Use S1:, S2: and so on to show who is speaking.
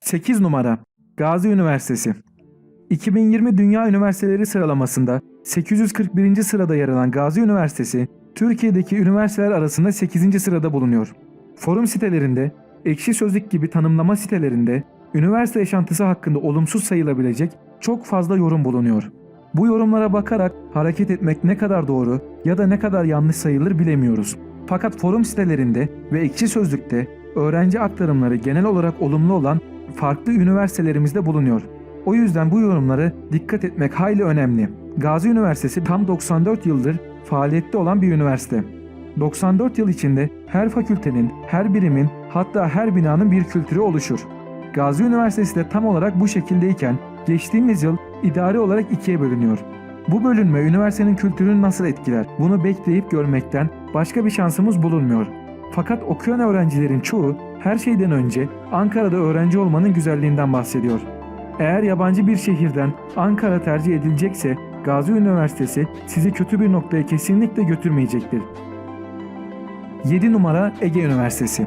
S1: Sekiz numara Gazi Üniversitesi 2020 Dünya Üniversiteleri sıralamasında 841. sırada yer alan Gazi Üniversitesi, Türkiye'deki üniversiteler arasında 8. sırada bulunuyor. Forum sitelerinde, ekşi sözlük gibi tanımlama sitelerinde üniversite yaşantısı hakkında olumsuz sayılabilecek çok fazla yorum bulunuyor. Bu yorumlara bakarak hareket etmek ne kadar doğru ya da ne kadar yanlış sayılır bilemiyoruz. Fakat forum sitelerinde ve ekşi sözlükte öğrenci aktarımları genel olarak olumlu olan farklı üniversitelerimizde bulunuyor. O yüzden bu yorumları dikkat etmek hayli önemli. Gazi Üniversitesi tam 94 yıldır faaliyette olan bir üniversite. 94 yıl içinde her fakültenin, her birimin hatta her binanın bir kültürü oluşur. Gazi Üniversitesi de tam olarak bu şekildeyken geçtiğimiz yıl idari olarak ikiye bölünüyor. Bu bölünme üniversitenin kültürünü nasıl etkiler? Bunu bekleyip görmekten başka bir şansımız bulunmuyor. Fakat okuyan öğrencilerin çoğu her şeyden önce Ankara'da öğrenci olmanın güzelliğinden bahsediyor. Eğer yabancı bir şehirden Ankara tercih edilecekse Gazi Üniversitesi sizi kötü bir noktaya kesinlikle götürmeyecektir. 7 numara Ege Üniversitesi